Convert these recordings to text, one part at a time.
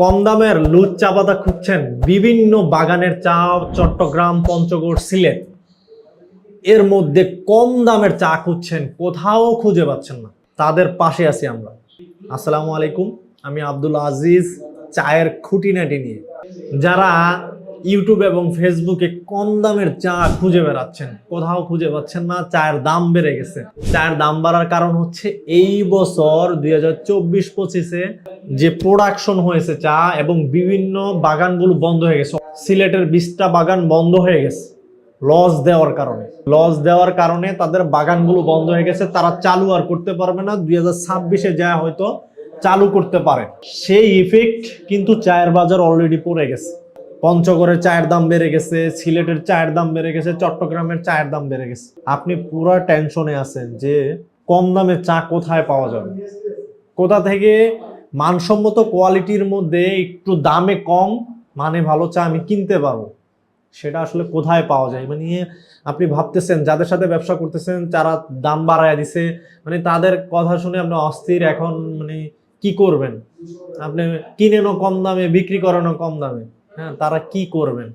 কম দামের লুচ চা পাতা খুঁজছেন বিভিন্ন বাগানের চা, চট্টগ্রাম, পঞ্চগড়, সিলেট। এর মধ্যে কম দামের চা খুঁজছেন, কোথাও খুঁজে পাচ্ছেন না। তাদের পাশে আছি আমরা। আসসালামু আলাইকুম, আমি আব্দুল আজিজ, চায়ের খুঁটিনাটি নিয়ে। যারা ইউটিউব এবং ফেসবুকে কম দামের চা খুঁজে বেড়াচ্ছেন। কোথাও খুঁজে পাচ্ছেন না, চায়ের দাম বেড়ে গেছে। চায়ের দাম বাড়ার কারণ হচ্ছে এই বছর দুই হাজার চব্বিশ পঁচিশে যে প্রোডাকশন হয়েছে চা এবং বিভিন্ন বাগানগুলো বন্ধ হয়ে গেছে। সিলেটের বিশটা বাগান বন্ধ হয়ে গেছে লস দেওয়ার কারণে। লস দেওয়ার কারণে তাদের বাগানগুলো বন্ধ হয়ে গেছে। তারা চালু আর করতে পারবে না। দুই হাজার ছাব্বিশে যা হয়তো চালু করতে পারে। সেই ইফেক্ট কিন্তু চায়ের বাজার অলরেডি পড়ে গেছে। পঞ্চগড়ের চায়ের দাম বেড়ে গেছে, সিলেটের চায়ের দাম বেড়ে গেছে, চট্টগ্রামের চায়ের দাম বেড়ে গেছে। আপনি পুরো টেনশনে আছেন যে কম দামে চা কোথায় পাওয়া যাবে? কোথা থেকে? মানসম্মত কোয়ালিটির মধ্যে একটু দামে কম মানে ভালো চা আমি কিনতে পারব। সেটা আসলে কোথায় পাওয়া যায়? মানে আপনি ভাবতেছেন, যাদের সাথে ব্যবসা করতেছেন, যারা দাম বাড়ায় দিছে মানে তাদের কথা শুনে আপনি অস্থির, এখন মানে কি করবেন? আপনি কিনেনও কম দামে, বিক্রি করেনও কম দামে। হ্যাঁ তারা কি করবেন?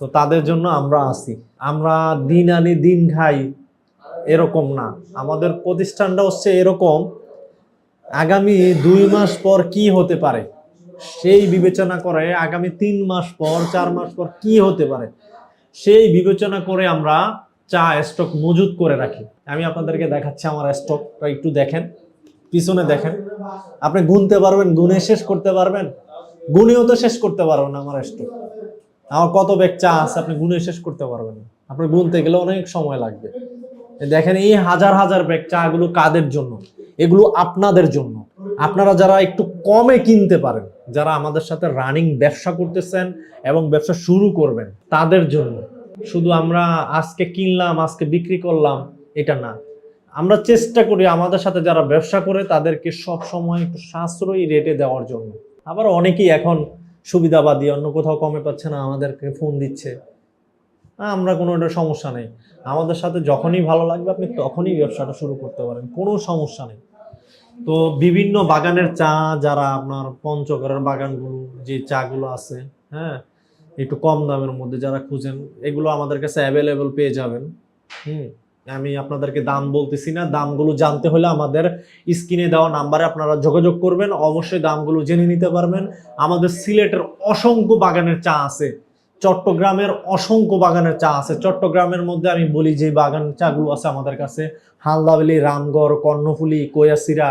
তো তাদের জন্য আমরা আছি। আমরা দিন আনি দিন খাই এরকম না। আমাদের প্রতিষ্ঠানটা হচ্ছে এরকম, আগামী দুই মাস পর কি হতে পারে? সেই বিবেচনা করে আগামী তিন মাস পর, চার মাস পর কি হতে পারে? সেই বিবেচনা করে আমরা চা স্টক মজুত করে রাখি। আমি আপনাদেরকে দেখাচ্ছি আমার স্টকটা, একটু দেখেন, পিছনে দেখেন। আপনি গুনতে পারবেন, গুনে শেষ করতে পারবেন। গুনেও তো শেষ করতে পারবেন আমার স্টক আমার কত ব্যাগ চা আছে, আপনি গুনে শেষ করতে পারবেন না। আপনি গুনতে গেলে অনেক সময় লাগবে। দেখেন, এই হাজার হাজার ব্যাগ চাগুলো কাদের জন্য? এগুলো আপনাদের জন্য। আপনারা যারা একটু কমে কিনতে পারেন, যারা আমাদের সাথে রানিং ব্যবসা করতেছেন এবং ব্যবসা শুরু করবেন, তাদের জন্য। শুধু আমরা আজকে কিনলাম, আজকে বিক্রি করলাম, এটা না। আমরা চেষ্টা করি আমাদের সাথে যারা ব্যবসা করে, তাদেরকে সব সময় একটু সাশ্রয়ী রেটে দেওয়ার জন্য। আবার অনেকেই এখন সুবিধাবাদী, অন্য কোথাও কমে পাচ্ছে না, আমাদেরকে ফোন দিচ্ছে। আমরা কোনো একটা সমস্যা নেই। আমাদের সাথে যখনই ভালো লাগবে আপনি তখনই ব্যবসাটা শুরু করতে পারেন, কোনো সমস্যা নেই। তো বিভিন্ন বাগানের চা যারা আপনার পঞ্চগড়ের বাগানগুলো, যে চাগুলো আছে হ্যাঁ একটু কম দামের মধ্যে যারা খুঁজেন, এগুলো আমাদের কাছে অ্যাভেলেবল পেয়ে যাবেন। হুম। আমি আপনাদেরকে দাম বলতেছি না, দামগুলো জানতে হলে আমাদের স্ক্রিনে দেওয়া নাম্বারে আপনারা যোগাযোগ করবেন, অবশ্যই দামগুলো জেনে নিতে পারবেন। আমাদের সিলেটের অসংখ্য বাগানের চা আছে, চট্টগ্রামের অসংখ্য বাগানের চা আছে। চট্টগ্রামের মধ্যে আমি বলি যে বাগান চাগুলো আছে আমাদের কাছে, হালদাবেলি, রামগড়, কর্ণফুলি কোয়াসিরা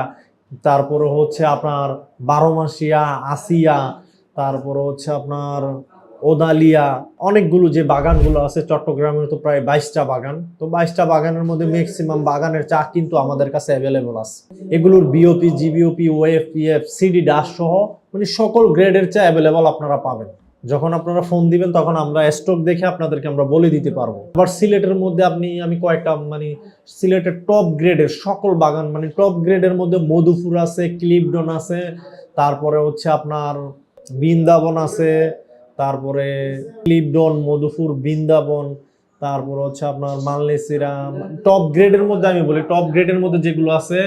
তারপরে হচ্ছে আপনার বারোমাসিয়া, আসিয়া, তারপরে হচ্ছে আপনার ওদালিয়া, অনেকগুলো যে বাগানগুলো আছে, চট্টগ্রামের তো প্রায় বাইশটা বাগান। তো বাইশটা বাগানের মধ্যে ম্যাক্সিমাম বাগানের চা কিন্তু আমাদের কাছে অ্যাভেলেবল আছে। এগুলোর BOP GBOP OF PF CD ডাস সহ মানে সকল গ্রেডের চা অ্যাভেলেবল আপনারা পাবেন। যখন আপনারা ফোন দিবেন, তখন আমরা স্টক দেখে আপনাদেরকে আমরা বলে দিতে পারব। আবার সিলেটের মধ্যে আপনি, আমি কয়েকটা মানে সিলেটের টপ গ্রেডের সকল বাগান মানে টপ গ্রেডের মধ্যে মধুপুর আছে, ক্লিপডন আছে, তারপরে হচ্ছে আপনার বৃন্দাবন আছে তারপরে ক্লিপডন মধুপুর, বৃন্দাবন, তারপর হচ্ছে আপনার মালনেসিরা টপ গ্রেডের মধ্যে আমি বলি টপ গ্রেডের মধ্যে যেগুলো আছে,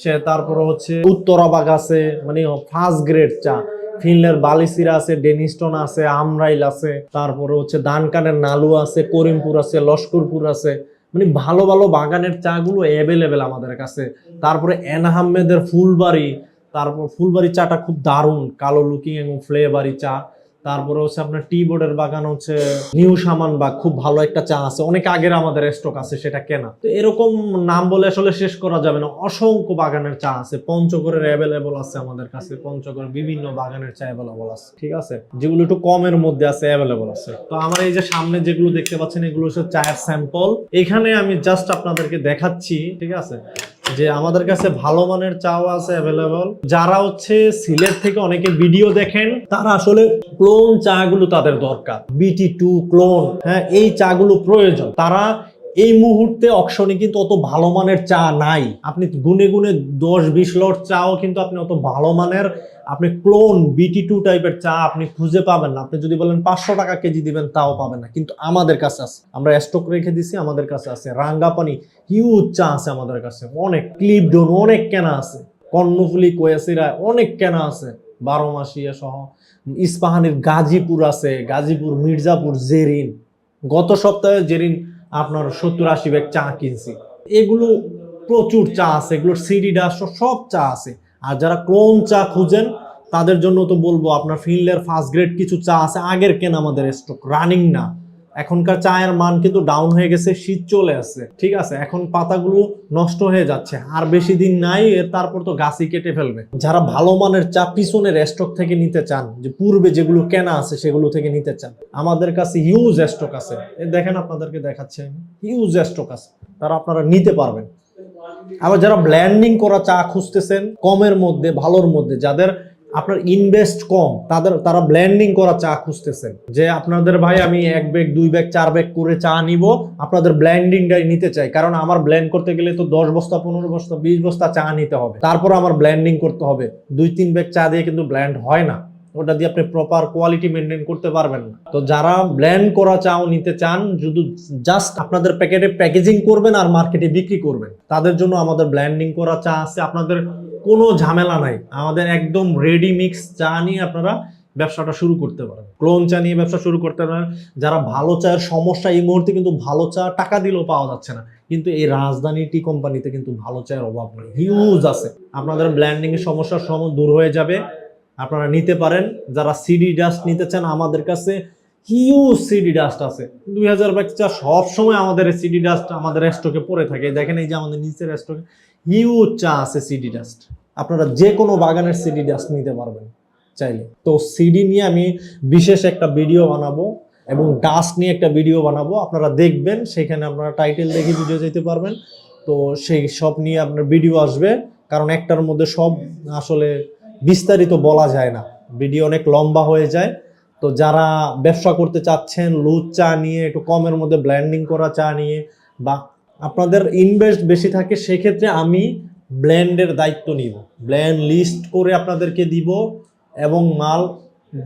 সে তারপরে হচ্ছে উত্তরাবাগ আছে মানে ফার্স্ট গ্রেড চা। ফিনলের বালিসিরা আছে, ডেনিস্টন আছে, আমরাইল আছে, তারপরে হচ্ছে দানকানের নালু আছে, করিমপুর আছে, লস্করপুর আছে। মানে ভালো ভালো বাগানের চাগুলো অ্যাভেলেবেল আমাদের কাছে। তারপরে এন ফুলবাড়ি, তারপর ফুলবাড়ি চাটা খুব দারুণ, কালো লুকিং এবং ফ্লেভারি চা। তারপরে হচ্ছে আপনার টি বোর্ডের বাগান হচ্ছে নিউ সামান বা খুব ভালো একটা চা আছে। অনেক আগের আমাদের স্টক আছে সেটা কেনা। তো এরকম নাম বলে আসলে শেষ করা যাবে না। অসংখ্য বাগানের চা আছে। পঞ্চগড়ের অ্যাভেলেবল আছে আমাদের কাছে। পঞ্চগড় বিভিন্ন বাগানের চা অ্যাভেলেবল আছে। ঠিক আছে? যেগুলো একটু কমের মধ্যে আছে অ্যাভেলেবল আছে। তো আমার এই যে সামনে যেগুলো দেখতে পাচ্ছেন, এগুলো হচ্ছে চায়ের স্যাম্পল এখানে আমি জাস্ট আপনাদেরকে দেখাচ্ছি, ঠিক আছে? যে আমাদের কাছে ভালো মানের চাও আছে অ্যাভেলেবল যারা হচ্ছে সিলেট থেকে অনেকে ভিডিও দেখেন, তারা আসলে ক্লোন চাগুলো তাদের দরকার। বিটি টু ক্লোন হ্যাঁ এই চাগুলো প্রয়োজন। তারা এই মুহূর্তে অকশনে কিন্তু অত ভালো মানের চা নাই। আপনি গুনে গুনে দশ বিশ লট চাও কিন্তু আপনি অত ভালো মানের, আপনি ক্লোন বিটি টু টাইপের চা আপনি খুঁজে পাবেন না। আপনি যদি বলেন পাঁচশো টাকা কেজি দিবেন, তাও পাবেন না। কিন্তু আমাদের কাছে আছে। আমরা স্টক রেখে দিছি, আমাদের কাছে আছে। রাঙ্গাপানি হিউজ চা আছে আমাদের কাছে। অনেক ক্লিপ ক্লিপডোন অনেক কেনা আছে। কর্ণফুলি, কোয়াসিরা, অনেক কেনা আছে। বারো মাসিয়া সহ। ইস্পাহানির গাজীপুর আছে, গাজীপুর, মির্জাপুর, জেরিন। গত সপ্তাহে জেরিন আপনার সত্তর আশি ব্যাগ চা কিনছি। এগুলো প্রচুর চা আছে এগুলোর সিডি ডাস সব চা আছে। আর যারা ক্রোম চা খুঁজেন, তাদের জন্য তো বলব, আপনার ফিল্ডের ফার্স্ট গ্রেড কিছু চা আছে, আগের কেন আমাদের স্টক রানিং না। এখনকার চায়ের মান কিন্তু ডাউন হয়ে গেছে, শীত চলে আসছে ঠিক আছে, এখন পাতাগুলো নষ্ট হয়ে যাচ্ছে। আর বেশি দিন নাই, এর তারপর তো গাছই কেটে ফেলবে। যারা ভালো মানের চা পিছনের স্টক থেকে নিতে চান, যে পূর্বে যেগুলো কেনা আছে সেগুলো থেকে নিতে চান, আমাদের কাছে হিউজ স্টক আছে। দেখেন আপনাদেরকে দেখাচ্ছে হিউজ স্টক আছে। তারা আপনারা নিতে পারবেন। আবার যারা ব্ল্যান্ডিং করা চা খুঁজতেছেন, কমের মধ্যে, ভালোর মধ্যে, যাদের আপনার ইনভেস্ট কম, তাদের, তারা ব্ল্যান্ডিং করা চা খুঁজতেছেন। যে আপনাদের ভাই, আমি এক ব্যাগ দুই ব্যাগ চার ব্যাগ করে চা নিব, আপনাদের ব্ল্যান্ডিংটাই নিতে চাই। কারণ আমার ব্ল্যান্ড করতে গেলে তো দশ বস্তা, পনেরো বস্তা, বিশ বস্তা চা নিতে হবে। তারপর আমার ব্ল্যান্ডিং করতে হবে। দুই, তিন ব্যাগ চা দিয়ে কিন্তু ব্ল্যান্ড হয় না। ওটা দিয়ে আপনি প্রপার কোয়ালিটি মেনটেন করতে পারবেন না। তো যারা ব্ল্যান্ড করা চাও নিতে চান শুধু জাস্ট আপনাদের প্যাকেটে প্যাকেজিং করবেন আর মার্কেটে বিক্রি করবেন, তাদের জন্য আমাদের ব্ল্যান্ডিং করা চা আছে। আপনাদের কোনো ঝামেলা নাই। আমাদের একদম রেডি মিক্স চা নিয়ে আপনারা ব্যবসাটা শুরু করতে পারেন। ক্লোন চা নিয়ে ব্যবসা শুরু করতে পারেন। যারা ভালো চায়ের সমস্যা এই মুহূর্তে কিন্তু ভালো চা টাকা দিলেও পাওয়া যাচ্ছে না। কিন্তু এই রাজধানী টি কোম্পানিতে কিন্তু ভালো চায়ের অভাব নেই। হিউজ আছে। আপনাদের ব্ল্যান্ডিং এর সমস্যার সম দূর হয়ে যাবে। আপনারা নিতে পারেন। যারা সিডি ডাস্ট নিতে চান, আমাদের কাছে হিউজ সিডি ডাস্ট আছে। দুই হাজার ব্যাগ চা সবসময় আমাদের সিডি ডাস্ট আমাদের স্টকে পড়ে থাকে। দেখেন এই যে আমাদের নিচের স্টকে হিউজ চা আছে সিডি ডাস্ট আপনারা যে কোনো বাগানের সিডি ডাস্ট নিতে পারবেন চাইলে। তো সিডি নিয়ে আমি বিশেষ একটা ভিডিও বানাবো এবং ডাস্ট নিয়ে একটা ভিডিও বানাবো। আপনারা দেখবেন, সেখানে আপনারা টাইটেল দেখে ভিডিও যেতে পারবেন। তো সেই সব নিয়ে আপনার ভিডিও আসবে। কারণ একটার মধ্যে সব আসলে বিস্তারিত বলা যায় না। ভিডিও অনেক লম্বা হয়ে যায়। তো যারা ব্যবসা করতে চাচ্ছেন, লুজ চা নিয়ে, একটু কমের মধ্যে ব্ল্যান্ডিং করা চা নিয়ে বা আপনাদের ইনভেস্ট বেশি থাকে, সেক্ষেত্রে আমি ব্ল্যান্ডের দায়িত্ব নিব। ব্ল্যান্ড লিস্ট করে আপনাদেরকে দিব এবং মাল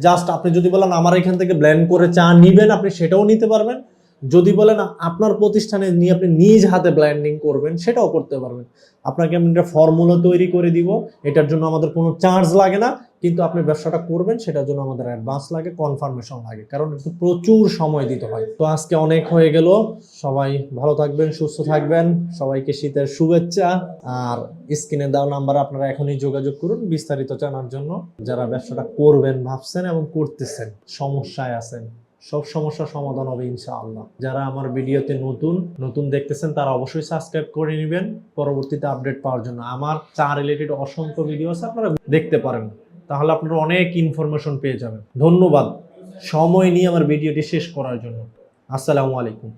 জাস্ট আপনি যদি বলেন, আমার এখান থেকে ব্ল্যান্ড করে চা নিবেন, আপনি সেটাও নিতে পারবেন। যদি বলেন আপনার প্রতিষ্ঠানে নিয়ে আপনি নিজ হাতে ব্ল্যান্ডিং করবেন, সেটাও করতে পারবেন। আপনাকে আমি একটা ফর্মুলা তৈরি করে দিব, এটার জন্য আমাদের কোনো চার্জ লাগে না, কিন্তু আপনি ব্যবসাটা করবেন, সেটার জন্য আমাদের অ্যাডভান্স লাগে কনফার্মেশন লাগে, কারণ একটু প্রচুর সময় দিতে হয়। তো আজকে অনেক হয়ে গেল, সবাই ভালো থাকবেন, সুস্থ থাকবেন, সবাইকে শীতের শুভেচ্ছা, আর স্ক্রিনে দেওয়া নাম্বার আপনারা এখনই যোগাযোগ করুন, বিস্তারিত জানার জন্য। যারা ব্যবসাটা করবেন, ভাবছেন এবং করতেছেন, সমস্যায় আছেন সব সমস্যা সমাধান হবে ইনশাআল্লাহ। যারা আমার ভিডিওতে নতুন নতুন দেখতেছেন, তারা অবশ্যই সাবস্ক্রাইব করে নেবেন। পরবর্তীতে আপডেট পাওয়ার জন্য। আমার চা রিলেটেড অসংখ্য ভিডিও আছে, আপনারা দেখতে পারেন। তাহলে আপনারা অনেক ইনফরমেশন পেয়ে যাবেন। ধন্যবাদ। সময় নিয়ে আমার ভিডিওটি শেষ করার জন্য। আসসালামু আলাইকুম।